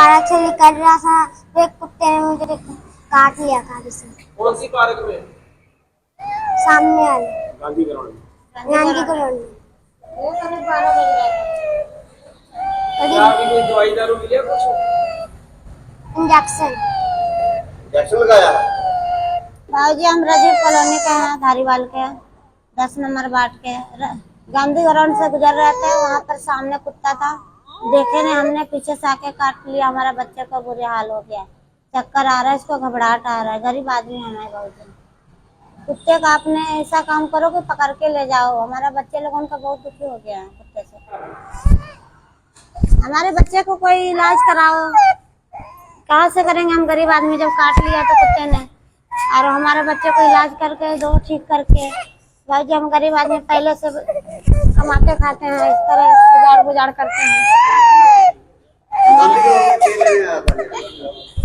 Park से निकल रहा था। तो एक कुत्ते ने मुझे काट लिया गाड़ी से। कौन सी पार्क में? सामने वाले। गांधी ग्राउंड में। गांधी कॉलोनी क्या अभी कोई दवाई दारू मिले कुछ? इंजेक्शन। इंजेक्शन लगाया? भाजी हम राजीव कॉलोनी के हैं धारीवाल के दस नंबर वार्ड के। गांधी ग्राउंड से गुजर रहे थे वहाँ पर सामने कुत्ता था। देखे नहीं हमने पीछे से आके काट लिया हमारा बच्चे का बुरे हाल हो गया चक्कर आ रहा है, इसको घबराहट आ रहा है। गरीब आदमी हमारे बहुत कुत्ते का आपने ऐसा काम करो कि पकड़ के ले जाओ। हमारा बच्चे लोगों का बहुत दुखी हो गया है, कुत्ते से। हमारे बच्चे को कोई इलाज कराओ। कहाँ से करेंगे हम? गरीब आदमी जब काट लिया तो कुत्ते ने। और हमारे बच्चे को इलाज करके दो, ठीक करके। भाई जी, हम गरीब आदमी पहले से कमाते खाते हैं, इस तरह इंतज़ार करते हैं।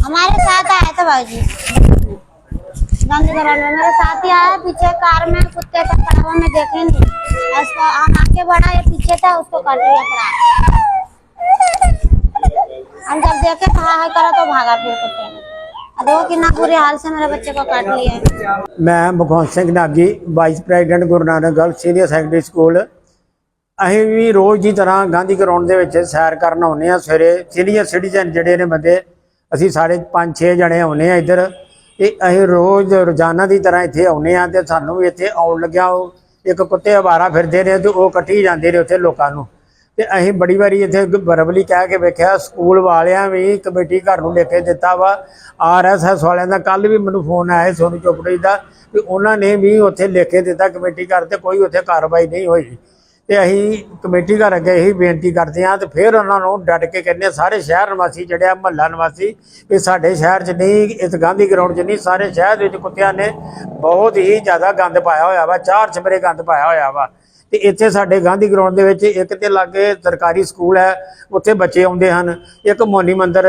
हमारे साथ आया था भाजी गांधी मेरे साथ ही आया पीछे कार में कुत्ते का पड़ा में देखे नहीं। उसको आगे बढ़ा या पीछे था उसको कर दिया पड़ा हम जब देखे हाँ हाँ करो तो भागा फिर कुत्ते हाल से मेरे बच्चे को काट लिया मैं Bhagwant Singh Nagi vice president Guru Nanak girl senior secondary school ਅਸੀਂ ਵੀ ਰੋਜ਼ ਦੀ ਤਰ੍ਹਾਂ ਗਾਂਧੀ ਗਰਾਊਂਡ ਦੇ ਵਿੱਚ ਸੈਰ ਕਰਨ ਆਉਂਦੇ ਆ ਸਵੇਰੇ ਸੀਨੀਅਰ ਸਿਟੀਜ਼ਨ ਜਿਹੜੇ ਨੇ ਬੰਦੇ, ਅਸੀਂ ਸਾਰੇ 5-6 ਜਣੇ ਆਉਂਦੇ ਆ ਇੱਧਰ। ਤੇ ਅਸੀਂ ਰੋਜ਼ ਰੋਜ਼ਾਨਾ ਦੀ ਤਰ੍ਹਾਂ ਇੱਥੇ ਆਉਂਦੇ ਆ ਤੇ ਸਾਨੂੰ ਵੀ ਇੱਥੇ ਆਉਣ ਲੱਗਿਆ ਉਹ। ਇੱਕ ਕੁੱਤੇ ਆਵਾਰਾ ਫਿਰਦੇ ਨੇ ਤੇ ਉਹ ਕੱਟੀ ਜਾਂਦੇ ਨੇ ਉੱਥੇ ਲੋਕਾਂ ਨੂੰ। ਤੇ ਅਸੀਂ ਬੜੀ ਵਾਰੀ ਇੱਥੇ ਬਰਬਲੀ ਕਹਿ ਕੇ ਵੇਖਿਆ, ਸਕੂਲ ਵਾਲਿਆਂ ਵੀ ਕਮੇਟੀ ਘਰ ਨੂੰ ਲੈ ਕੇ ਦਿੱਤਾ ਵਾ। ਆਰਐਸਐਸ ਵਾਲਿਆਂ ਦਾ ਕੱਲ ਵੀ ਮੈਨੂੰ ਫੋਨ ਆਇਆ ਸੀ ਸੋਨੂੰ ਚੋਪੜੀ ਦਾ ਵੀ ਉਹਨਾਂ ਨੇ ਵੀ ਉੱਥੇ ਲਿਖ ਕੇ ਦਿੱਤਾ ਕਮੇਟੀ ਘਰ ਤੇ ਕੋਈ ਉੱਥੇ ਕਾਰਵਾਈ ਨਹੀਂ ਹੋਈ। ਤੇ ਅਸੀਂ ਕਮੇਟੀ ਘਰ ਅੱਗੇ ਇਹੀ ਬੇਨਤੀ ਕਰਦੇ ਹਾਂ ਤੇ ਫਿਰ ਉਹਨਾਂ ਨੂੰ ਡਟ ਕੇ ਕਹਿੰਦੇ ਸਾਰੇ ਸ਼ਹਿਰ ਨਿਵਾਸੀ ਜਿਹੜੇ ਆ, ਮਹੱਲਾ ਨਿਵਾਸੀ, ਵੀ ਸਾਡੇ ਸ਼ਹਿਰ 'ਚ ਨਹੀਂ, ਇਸ ਗਾਂਧੀ ਗਰਾਊਂਡ 'ਚ ਨਹੀਂ, ਸਾਰੇ ਸ਼ਹਿਰ ਦੇ ਵਿੱਚ ਕੁੱਤਿਆਂ ਨੇ ਬਹੁਤ ਹੀ ਜ਼ਿਆਦਾ ਗੰਦ ਪਾਇਆ ਹੋਇਆ ਵਾ, ਚਾਰ ਚਮਰੇ ਗੰਦ ਪਾਇਆ ਹੋਇਆ ਵਾ। ਤੇ ਇੱਥੇ ਸਾਡੇ ਗਾਂਧੀ ਗਰਾਊਂਡ ਦੇ ਵਿੱਚ ਇੱਕ ਤੇ ਲਾਗੇ ਸਰਕਾਰੀ ਸਕੂਲ ਹੈ, ਉੱਥੇ ਬੱਚੇ ਆਉਂਦੇ ਹਨ। ਇੱਕ ਮੋਨੀ ਮੰਦਰ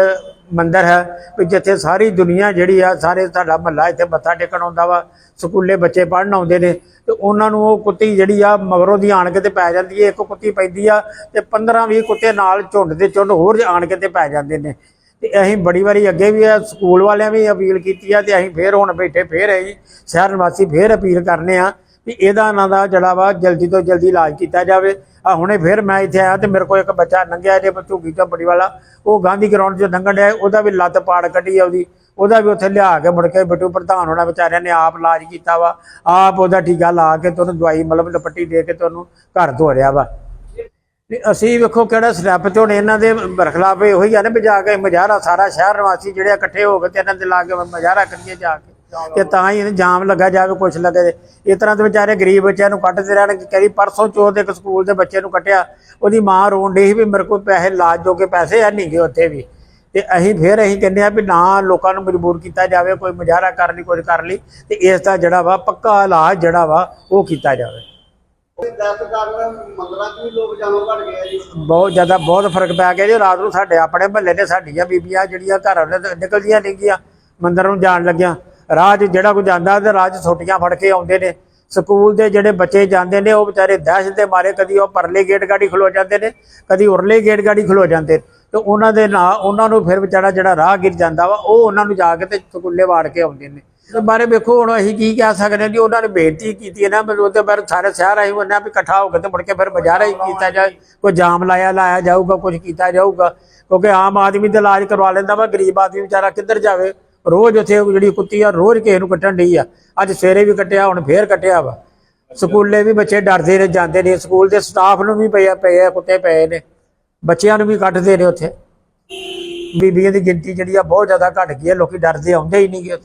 ਮੰਦਰ ਹੈ ਵੀ ਜਿੱਥੇ ਸਾਰੀ ਦੁਨੀਆ ਜਿਹੜੀ ਆ, ਸਾਰੇ ਸਾਡਾ ਮਹੱਲਾ ਇੱਥੇ ਮੱਥਾ ਟੇਕਣ ਆਉਂਦਾ ਵਾ, ਸਕੂਲੇ ਬੱਚੇ ਪੜ੍ਹਨ ਆਉਂਦੇ ਨੇ ਤੇ ਉਹਨਾਂ ਨੂੰ ਉਹ ਕੁੱਤੀ ਜਿਹੜੀ ਆ, ਮਗਰੋਂ ਦੀ ਆਣ ਕੇ ਤੇ ਪੈ ਜਾਂਦੀ ਹੈ ਇੱਕ ਕੁੱਤੀ ਪੈਂਦੀ ਆ ਤੇ 15 20 ਕੁੱਤੇ ਨਾਲ ਝੁੰਡ ਦੇ ਝੁੰਡ ਹੋਰ ਆਣ ਕੇ ਤੇ ਪੈ ਜਾਂਦੇ ਨੇ। ਤੇ ਅਸੀਂ ਬੜੀ ਵਾਰੀ ਅੱਗੇ ਵੀ ਆ, ਸਕੂਲ ਵਾਲਿਆਂ ਵੀ ਅਪੀਲ ਕੀਤੀ ਆ ਤੇ ਅਸੀਂ ਫੇਰ ਹੁਣ ਬੈਠੇ, ਫੇਰ ਅਸੀਂ ਸ਼ਹਿਰ ਨਿਵਾਸੀ ਫੇਰ ਅਪੀਲ ਕਰਨੇ ਆ ਵੀ ਇਹਦਾ ਇਹਨਾਂ ਦਾ ਜਿਹੜਾ ਵਾ ਜਲਦੀ ਤੋਂ ਜਲਦੀ ਇਲਾਜ ਕੀਤਾ ਜਾਵੇ। ਆ ਹੁਣੇ ਫਿਰ ਮੈਂ ਇੱਥੇ ਆਇਆ ਤੇ ਮੇਰੇ ਕੋਲ ਇੱਕ ਬੱਚਾ ਲੰਘਿਆ ਜੇ ਝੁੱਗੀ ਝੱਪੜੀ ਵਾਲਾ। ਉਹ ਗਾਂਧੀ ਗਰਾਊਂਡ 'ਚ ਲੰਘਣ ਡਿਆ, ਉਹਦਾ ਵੀ ਲੱਤ ਪਾੜ ਕੱਢੀ ਆ ਉਹਦੀ। ਉਹਦਾ ਵੀ ਉੱਥੇ ਲਿਆ ਕੇ ਮੁੜ ਕੇ ਬਿੱਟੂ ਪ੍ਰਧਾਨ ਹੋਣਾ ਵਿਚਾਰਿਆਂ ਨੇ ਆਪ ਇਲਾਜ ਕੀਤਾ ਵਾ। ਆਪ ਉਹਦਾ ਟੀਕਾ ਲਾ ਕੇ ਤੁਹਾਨੂੰ ਦਵਾਈ ਮਤਲਬ ਲਪੱਟੀ ਦੇ ਕੇ ਤੁਹਾਨੂੰ ਉਹਨੂੰ ਘਰ ਧੋਰਿਆ ਵਾ। ਤੇ ਅਸੀਂ ਵੇਖੋ ਕਿਹੜਾ ਸਟੈਪ ਤੇ ਹੁਣ ਇਹਨਾਂ ਦੇ ਬਰਖਲਾਫ ਇਹੋ ਹੀ ਆ ਨਾ ਵੀ ਜਾ ਕੇ ਮਜ਼ਾਰਾ ਸਾਰਾ ਸ਼ਹਿਰ ਨਿਵਾਸੀ ਜਿਹੜੇ ਇਕੱਠੇ ਹੋ ਕੇ ਤੇ ਇਹਨਾਂ ਦੇ ਲਾ ਕੇ ਮਜ਼ਾਰਾ ਕਰੀਏ ਜਾ ਕੇ। ਤੇ ਤਾਂ ਹੀ ਜਾਮ ਲੱਗਾ ਜਾਵੇ ਕੁਛ ਲੱਗੇ ਇਸ ਤਰ੍ਹਾਂ ਦੇ ਵਿਚਾਰੇ ਗਰੀਬ ਬੱਚਿਆਂ ਨੂੰ ਕੱਟਦੇ ਰਹਿਣ ਕਰੀ ਪਰਸੋਂ ਚੋਥ ਦੇ ਇੱਕ ਸਕੂਲ ਦੇ ਬੱਚੇ ਨੂੰ ਕੱਟਿਆ, ਉਹਦੀ ਮਾਂ ਰੋਣ ਡਈ ਵੀ ਮੇਰੇ ਕੋਲ ਪੈਸੇ ਲਾਜ ਜੋਗੇ ਪੈਸੇ ਹੈ ਨਹੀਂ ਉੱਥੇ ਵੀ। ਤੇ ਅਸੀਂ ਫਿਰ ਅਸੀਂ ਕਹਿੰਦੇ ਆ ਵੀ ਨਾ ਲੋਕਾਂ ਨੂੰ ਮਜਬੂਰ ਕੀਤਾ ਜਾਵੇ, ਕੋਈ ਮੁਜ਼ਾਹਰਾ ਕਰ ਲਈ, ਕੁਝ ਕਰ ਲਈ, ਤੇ ਇਸ ਦਾ ਜਿਹੜਾ ਵਾ ਪੱਕਾ ਇਲਾਜ ਜਿਹੜਾ ਵਾ ਉਹ ਕੀਤਾ ਜਾਵੇ। ਬਹੁਤ ਜ਼ਿਆਦਾ ਬਹੁਤ ਫ਼ਰਕ ਪੈ ਗਿਆ ਜੀ। ਰਾਤ ਨੂੰ ਸਾਡੇ ਆਪਣੇ ਮਹੱਲੇ ਦੇ ਸਾਡੀਆਂ ਬੀਬੀਆਂ ਜਿਹੜੀਆਂ ਘਰ ਨਿਕਲਦੀਆਂ ਨਹੀਂਗੀਆਂ ਮੰਦਰ ਨੂੰ ਜਾਣ ਲੱਗਿਆ। ਰਾਜ ਜਿਹੜਾ ਕੋਈ ਜਾਂਦਾ ਤੇ ਰਾਜ ਛੋਟੀਆਂ ਫੜ ਕੇ ਆਉਂਦੇ ਨੇ। ਸਕੂਲ ਦੇ ਜਿਹੜੇ ਬੱਚੇ ਜਾਂਦੇ ਨੇ, ਉਹ ਵਿਚਾਰੇ ਦਹਿਸ਼ਤ ਦੇ ਮਾਰੇ, ਕਦੀ ਉਹ ਪਰਲੇ ਗੇਟ ਗਾੜੀ ਖਲੋ ਜਾਂਦੇ ਨੇ, ਕਦੀ ਉਰਲੇ ਗੇਟ ਗਾੜੀ ਖਲੋ ਜਾਂਦੇ ਤੇ ਉਹਨਾਂ ਦੇ ਨਾਲ, ਉਹਨਾਂ ਨੂੰ ਫਿਰ ਵਿਚਾਰਾ ਜਿਹੜਾ ਰਾਹ ਗਿਰ ਜਾਂਦਾ ਵਾ, ਉਹ ਉਹਨਾਂ ਨੂੰ ਜਾ ਕੇ ਤੇ ਸਕੂਲੇ ਵਾੜ ਕੇ ਆਉਂਦੇ ਨੇ। ਤੇ ਬਾਰੇ ਵੇਖੋ, ਹੁਣ ਅਸੀਂ ਕੀ ਕਹਿ ਸਕਦੇ ਹਾਂ ਜੀ, ਉਹਨਾਂ ਨੇ ਬੇਨਤੀ ਕੀਤੀ ਹੈ ਨਾ, ਵੀ ਉਹਦੇ ਬਾਰੇ ਸਾਰੇ ਸ਼ਹਿਰ ਆਏ ਉਹਨਾਂ ਵੀ ਇਕੱਠਾ ਹੋ ਕੇ ਤੇ ਮੁੜ ਕੇ ਫਿਰ ਬਾਜ਼ਾਰ ਹੀ ਕੀਤਾ ਜਾਏ। ਕੋਈ ਜਾਮ ਲਾਇਆ ਲਾਇਆ ਜਾਊਗਾ ਕੁਝ ਕੀਤਾ ਜਾਊਗਾ। ਕਿਉਂਕਿ ਆਮ ਆਦਮੀ ਦਾ ਇਲਾਜ ਕਰਵਾ ਲੈਂਦਾ ਵਾ, ਗਰੀਬ ਆਦਮੀ ਵਿਚਾਰਾ ਕਿੱਧਰ ਜਾਵੇ? ਰੋਜ਼ ਉੱਥੇ ਜਿਹੜੀ ਕੁੱਤੀ ਆ ਰੋਜ਼ ਕਿਸੇ ਨੂੰ ਕੱਟਣ ਡਈ ਆ। ਅੱਜ ਸਵੇਰੇ ਵੀ ਕੱਟਿਆ ਹੁਣ ਫੇਰ ਕੱਟਿਆ ਵਾ। ਸਕੂਲੇ ਵੀ ਬੱਚੇ ਡਰਦੇ ਨੇ ਜਾਂਦੇ ਨੇ। ਸਕੂਲ ਦੇ ਸਟਾਫ ਨੂੰ ਵੀ ਪਏ ਆ ਪਏ ਆ ਕੁੱਤੇ ਪਏ ਨੇ। ਬੱਚਿਆਂ ਨੂੰ ਵੀ ਕੱਟਦੇ ਨੇ ਉੱਥੇ। ਬੀਬੀਆਂ ਦੀ ਗਿਣਤੀ ਜਿਹੜੀ ਆ ਬਹੁਤ ਜ਼ਿਆਦਾ ਘਟ ਗਈ ਹੈ ਲੋਕੀ ਡਰਦੇ ਆਉਂਦੇ ਹੀ ਨਹੀਂ ਗੇ ਉੱਥੇ।